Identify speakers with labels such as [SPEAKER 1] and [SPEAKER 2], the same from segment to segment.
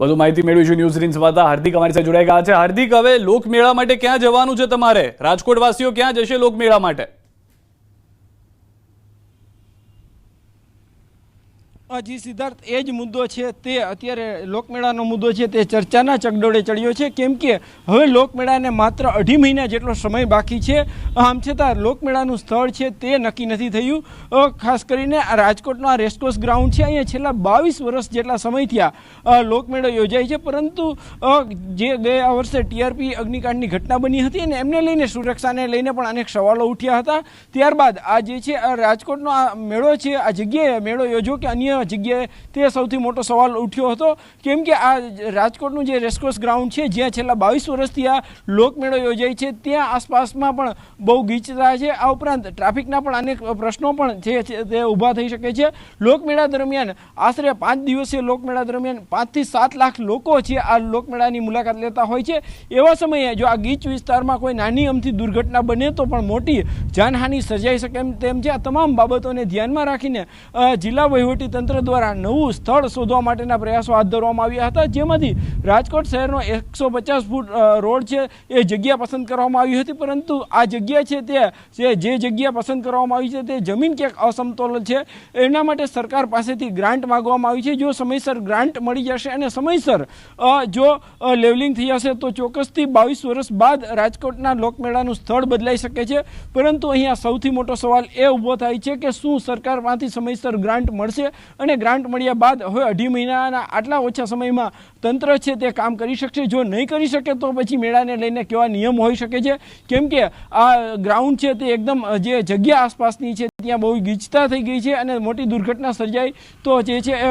[SPEAKER 1] વધુ માહિતી મેળવીશું ન્યૂઝ રીન સંવાદદાતા હાર્દિક અમારી સાથે જોડાઈ ગયા છે. હાર્દિક, હવે લોકમેળા માટે ક્યાં જવાનું છે તમારે? રાજકોટ વાસીઓ ક્યાં જશે લોકમેળા માટે?
[SPEAKER 2] જી સિદ્ધાર્થ, એ જ મુદ્દો છે, તે અત્યારે લોકમેળાનો મુદ્દો છે, તે ચર્ચાના ચકડોળે ચડ્યો છે, કેમ કે હવે લોકમેળાને માત્ર અઢી મહિના જેટલો સમય બાકી છે. આમ છતાં લોકમેળાનું સ્થળ છે, તે નક્કી નથી થયું. ખાસ કરીને આ રાજકોટનો આ રેસકોર્સ ગ્રાઉન્ડ છે, અહીંયા છેલ્લા બાવીસ વર્ષ જેટલા સમય થયા લોકમેળો યોજાય છે, પરંતુ જે ગયા વર્ષે ટીઆરપી અગ્નિકાંડની ઘટના બની હતી અને એમને લઈને સુરક્ષાને લઈને પણ અનેક સવાલો ઉઠ્યા હતા. ત્યારબાદ આ જે છે રાજકોટનો આ મેળો છે, આ જગ્યાએ મેળો યોજો કે અન્ય જગ્યાએ તે સૌથી મોટો સવાલ ઉઠ્યો હતો. કેમ કે આ રાજકોટનું જે રેસકોર્સ ગ્રાઉન્ડ છે, જ્યાં છેલ્લા બાવીસ વર્ષથી આ લોકમેળો યોજાય છે, ત્યાં આસપાસમાં પણ બહુ ગીચતા છે. આ ઉપરાંત ટ્રાફિકના પણ અનેક પ્રશ્નો પણ છે તે ઊભા થઈ શકે છે. લોકમેળા દરમિયાન આશરે પાંચ દિવસીય લોકમેળા દરમિયાન પાંચથી સાત લાખ લોકો છે આ લોકમેળાની મુલાકાત લેતા હોય છે. એવા સમયે જો આ ગીચ વિસ્તારમાં કોઈ નાની અમથી દુર્ઘટના બને તો પણ મોટી જાનહાનિ સર્જાઈ શકે એમ તેમ છે. આ તમામ બાબતોને ધ્યાનમાં રાખીને જિલ્લા વહીવટી તંત્ર દ્વારા નવું સ્થળ શોધવા માટેના પ્રયાસો હાથ ધરવામાં આવ્યા હતા. જેમાંથી રાજકોટ શહેરનો એકસો પચાસ ફૂટ રોડ છે એ જગ્યા પસંદ કરવામાં આવી હતી. પરંતુ આ જગ્યા છે તે જે જગ્યા પસંદ કરવામાં આવી છે તે જમીન ક્યાંક અસમતોલ છે. એના માટે સરકાર પાસેથી ગ્રાન્ટ માગવામાં આવી છે. જો સમયસર ગ્રાન્ટ મળી જશે અને સમયસર જો લેવલિંગ થઈ જશે તો ચોક્કસથી બાવીસ વર્ષ બાદ રાજકોટના લોકમેળાનું સ્થળ બદલાઈ શકે છે. પરંતુ અહીંયા સૌથી મોટો સવાલ એ ઊભો થાય છે કે શું સરકારમાંથી સમયસર ગ્રાન્ટ મળશે? અને ગ્રાન્ટ મળ્યા બાદ હવે અઢી મહિનાના આટલા ઓછા સમયમાં તંત્ર છે તે કામ કરી શકશે. જો નહીં કરી શકે તો પછી મેળાને લઈને કેવા નિયમ હોઈ શકે છે? કેમ કે આ ગ્રાઉન્ડ છે તે એકદમ જે જગ્યા આસપાસની છે ત્યાં બહુ ગીચતા થઈ ગઈ છે અને મોટી દુર્ઘટના સર્જાઈ તો જે છે એ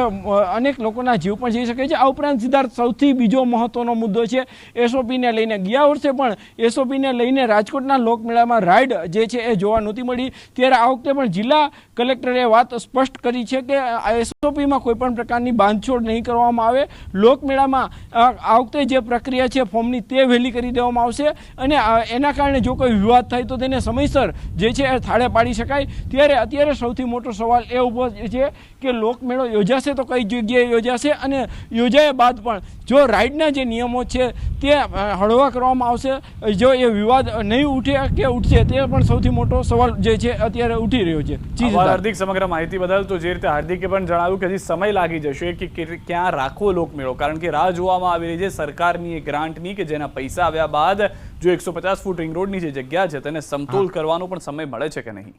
[SPEAKER 2] અનેક લોકોના જીવ પણ જઈ શકે છે. આ ઉપરાંત સિદ્ધાર્થ, સૌથી બીજો મહત્વનો મુદ્દો છે એસઓપીને લઈને. ગયા વર્ષે પણ એસઓપીને લઈને રાજકોટના લોકમેળામાં રાઇડ જે છે એ જોવા નહોતી મળી. ત્યારે આ વખતે પણ જિલ્લા કલેક્ટરે વાત સ્પષ્ટ કરી છે કે એસઓપીમાં કોઈ પણ પ્રકારની બાંધછોડ નહીં કરવામાં આવે. લોકમેળામાં આ વખતે જે પ્રક્રિયા છે ફોર્મની તે વહેલી કરી દેવામાં આવશે અને એના કારણે જો કોઈ વિવાદ થાય તો તેને સમયસર જે છે એ થાળે પાડી શકાય. ત્યારે અત્યારે સૌથી મોટો સવાલ એ ઊભો છે કે લોકમેળો યોજાશે તો કઈ જગ્યાએ યોજાશે અને યોજાયા બાદ પણ જો રાઇડના જે નિયમો છે તે હળવા કરવામાં આવશે જો એ વિવાદ નહીં ઉઠે કે ઉઠશે તે પણ સૌથી મોટો સવાલ જે છે અત્યારે ઉઠી રહ્યો છે.
[SPEAKER 1] હાર્દિક સમગ્ર માહિતી બદલ. તો જે રીતે હાર્દિકે પણ જણાવ્યું કે હજી સમય લાગી જશે કે ક્યાં રાખવો લોકમેળો? કારણ કે રાહ જોવામાં આવી રહી છે સરકારની એ ગ્રાન્ટની કે જેના પૈસા આવ્યા બાદ જો એકસો પચાસ ફૂટ રિંગ રોડની જે જગ્યા છે તેને સમતોલ કરવાનો પણ સમય મળે છે કે નહીં?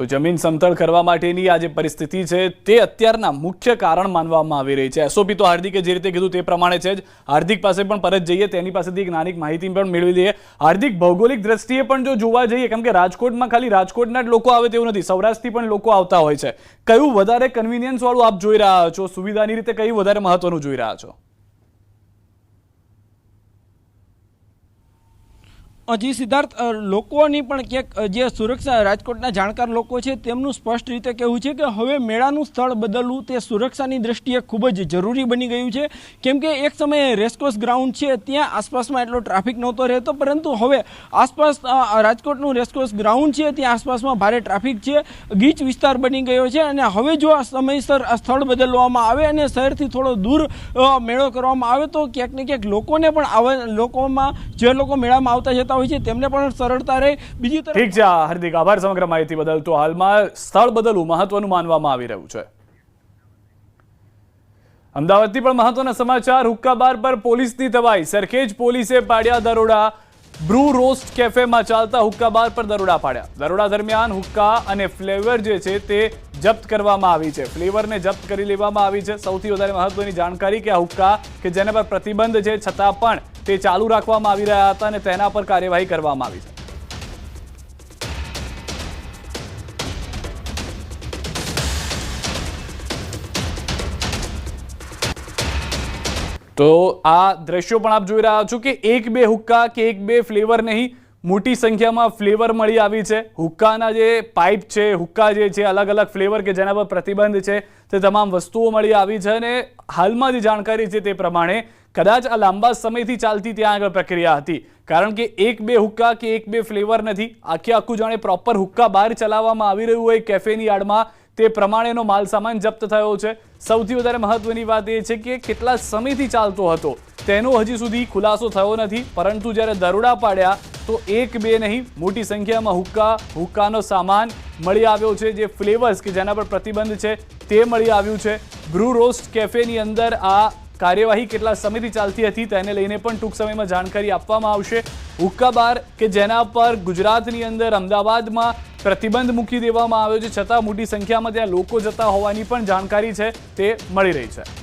[SPEAKER 1] તો જમીન સમતળ કરવા માટેની આ જે પરિસ્થિતિ છે, તે અત્યારના મુખ્ય કારણ માનવામાં આવી રહી છે. એસઓપી તો હાર્દિકે જે રીતે કીધું તે પ્રમાણે છે જ. હાર્દિક પાસે પણ પરત જઈએ, તેની પાસેથી એક નાની માહિતી પણ મેળવી લઈએ. હાર્દિક, ભૌગોલિક દ્રષ્ટિએ પણ જો જોવા જઈએ, કેમ કે રાજકોટમાં ખાલી રાજકોટના જ લોકો આવે તેવું નથી, સૌરાષ્ટ્રથી પણ લોકો આવતા હોય છે. કયું વધારે કન્વિનિયન્સવાળું આપ જોઈ રહ્યા છો? સુવિધાની રીતે કયું વધારે મહત્વનું જોઈ રહ્યા છો?
[SPEAKER 2] હજી સિદ્ધાર્થ લોકોની પણ ક્યાંક જે સુરક્ષા રાજકોટના જાણકાર લોકો છે, તેમનું સ્પષ્ટ રીતે કહેવું છે કે હવે મેળાનું સ્થળ બદલવું તે સુરક્ષાની દ્રષ્ટિએ ખૂબ જ જરૂરી બની ગયું છે. કેમ કે એક સમયે રેસકોર્સ ગ્રાઉન્ડ છે, ત્યાં આસપાસમાં એટલો ટ્રાફિક નહોતો રહેતો, પરંતુ હવે આસપાસ રાજકોટનું રેસકોર્સ ગ્રાઉન્ડ છે, ત્યાં આસપાસમાં ભારે ટ્રાફિક છે, ગીચ વિસ્તાર બની ગયો છે, અને હવે જો આ સમયસર આ સ્થળ બદલવામાં આવે અને શહેરથી થોડો દૂર મેળો કરવામાં આવે, તો ક્યાંક ને ક્યાંક લોકોને પણ આવે લોકોમાં, જે લોકો મેળામાં આવતા જતા હોય છે, તેમને પણ સરળતા રહે. બીજી તરફ
[SPEAKER 1] ઠીક છે હાર્દિક આભાર સમગ્ર માહિતી બદલ. તો હાલમાં સ્થળ બદલવું મહત્વનું માનવામાં આવી રહ્યું છે. અમદાવાદથી પણ મહત્વના સમાચાર. હુક્કા બાર પર પોલીસની તબાઈ સરખેજ પોલીસે પાડ્યા દરોડા. બ્રુ રોસ્ટ કેફેમાં ચાલતા હુક્કા બાર પર દરોડા પાડ્યા. દરોડા દરમિયાન હુક્કા અને ફ્લેવર જે છે તે જપ્ત કરવામાં આવી છે. ફ્લેવરને જપ્ત કરી લેવામાં આવી છે. સૌથી વધારે મહત્વની જાણકારી કે આ હુક્કા કે જેના પર પ્રતિબંધ છે, છતાં પણ તે ચાલુ રાખવામાં આવી રહ્યા હતા અને તેના પર કાર્યવાહી કરવામાં આવી છે. તો આ દ્રશ્યો પણ આપ જોઈ રહ્યા છો કે એક બે હુક્કા કે એક બે ફ્લેવર નહીં મોટી સંખ્યામાં ફ્લેવર મળી આવી છે. હુક્કાના જે પાઇપ છે, હુક્કા જે છે અલગ અલગ ફ્લેવર કે જેના પર પ્રતિબંધ છે, તે તમામ વસ્તુઓ મળી આવી છે અને હાલમાં જે જાણકારી છે તે પ્રમાણે કદાચ આ લાંબા સમયથી ચાલતી ત્યાં આગળ પ્રક્રિયા હતી. કારણ કે એક બે હુક્કા કે એક બે ફ્લેવર નથી. આખે આખું જાણે પ્રોપર હુક્કા બહાર ચલાવવામાં આવી રહ્યું હોય કેફેની આડમાં તે પ્રમાણેનો માલસામાન જપ્ત થયો છે. સૌથી વધારે મહત્વની વાત એ છે કે કેટલા સમયથી ચાલતો હતો, તેનો હજી સુધી ખુલાસો થયો નથી. પરંતુ જ્યારે દરોડા પાડ્યા તો એક બે નહીં, મોટી સંખ્યામાં હુક્કા, હુક્કાનો સામાન મળી આવ્યો છે જે ફ્લેવર્સ કે જેના પર પ્રતિબંધ છે તે મળી આવ્યું છે. બ્રુ રોસ્ટ કેફેની અંદર આ કાર્યવાહી કેટલા સમયથી ચાલતી હતી તેને લઈને પણ ટૂંક સમયમાં જાણકારી આપવામાં આવશે. હુક્કા બાર કે જેના પર ગુજરાતની અંદર અમદાવાદમાં પ્રતિબંધ મૂકી દેવામાં આવ્યો છે, છતાં મોટી સંખ્યામાં ત્યાં લોકો જતા હોવાની પણ જાણકારી છે, તે મળી રહી છે.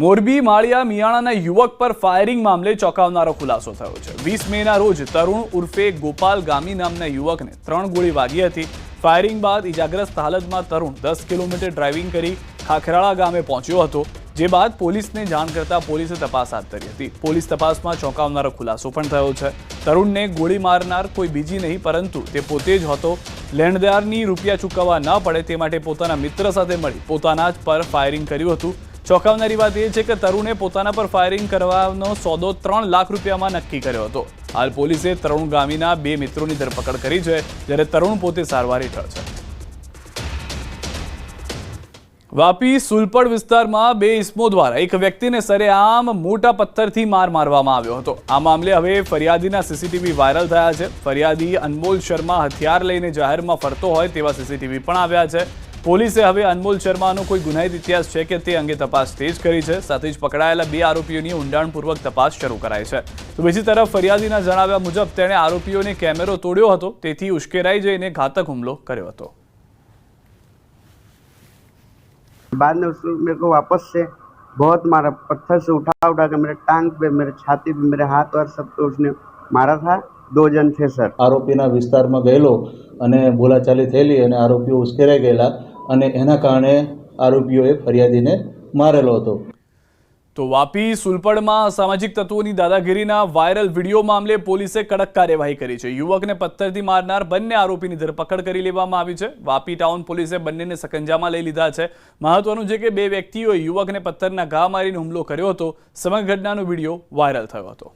[SPEAKER 1] મોરબી, માળિયા, મિયાણાના યુવક પર ફાયરિંગ મામલે ચોંકાવનારો ખુલાસો થયો છે. વીસ મેના રોજ તરુણ ઉર્ફે ગોપાલ ગામી નામના યુવકને ત્રણ ગોળી વાગી હતી. ફાયરિંગ બાદ ઇજાગ્રસ્ત હાલતમાં તરુણ દસ કિલોમીટર ડ્રાઇવિંગ કરી ખાખરાળા ગામે પહોંચ્યો હતો, જે બાદ પોલીસને જાણ કરતા પોલીસે તપાસ હાથ ધરી હતી. પોલીસ તપાસમાં ચોંકાવનારો ખુલાસો પણ થયો છે. તરુણને ગોળી મારનાર કોઈ બીજી નહીં, પરંતુ તે પોતે જ હતો. લેણદારની રૂપિયા ચૂકવવા ન પડે તે માટે પોતાના મિત્ર સાથે મળી પોતાના જ પર ફાયરિંગ કર્યું હતું. ચોંકાવનારી વાત એ છે કે તરુણે પોતાના પર ફાયરિંગ કરવાનો સોદો ત્રણ લાખ રૂપિયામાં નક્કી કર્યો હતો. હાલ પોલીસે તરુણ ગામીના બે મિત્રોની ધરપકડ કરી છે, જ્યારે તરુણ પોતે સારવાર હેઠળ છે. વાપી સુલપડ વિસ્તારમાં બે ઇસમો દ્વારા એક વ્યક્તિને સરેઆમ મોટા પથ્થરથી માર મારવામાં આવ્યો હતો. આ મામલે હવે ફરિયાદીના સીસીટીવી વાયરલ થયા છે. ફરિયાદી અનમોલ શર્મા હથિયાર લઈને જાહેરમાં ફરતો હોય તેવા સીસીટીવી પણ આવ્યા છે. પોલીસે હવે અનમોલ શર્માનો કોઈ ગુનાહિત ઇતિહાસ છે કે તે અંગે તપાસ તેજ કરી છે સાથે જ પકડાયેલા બે આરોપીઓની ઊંડાણપૂર્વક તપાસ શરૂ કરાઈ છે તો બીજી તરફ ફરિયાદીના જણાવ્યા મુજબ તેણે આરોપીઓને કેમેરો તોડ્યો હતો તેથી ઉશ્કેરાઈ જઈને ઘાતક હુમલો કર્યો હતો
[SPEAKER 3] बाद में उसको मेरे को वापस से बहुत मारा पत्थर से उठा उठा के मेरे टांग पे मेरे छाती पे मेरे हाथ और सब पे उसने मारा था दो जन थे सर
[SPEAKER 4] આરોપીના વિસ્તારમાં ગયેલો અને બોલાચાલી થયેલી અને આરોપીઓ ઉશ્કેરાઈ ગયેલા અને એના કારણે આરોપીઓએ ફરિયાદીને મારેલો હતો.
[SPEAKER 1] તો વાપી સુલપડમાં સામાજિક તત્વોની દાદાગીરીના વાયરલ વીડિયો મામલે પોલીસે કડક કાર્યવાહી કરી છે. યુવકને પથ્થરથી મારનાર બંને આરોપીની ધરપકડ કરી લેવામાં આવી છે. વાપી ટાઉન પોલીસે બંનેને સકંજામાં લઈ લીધા છે. મહત્વનું છે કે બે વ્યક્તિઓએ યુવકને પથ્થરના ઘા મારીને હુમલો કર્યો હતો. સમગ્ર ઘટનાનો વીડિયો વાયરલ થયો હતો.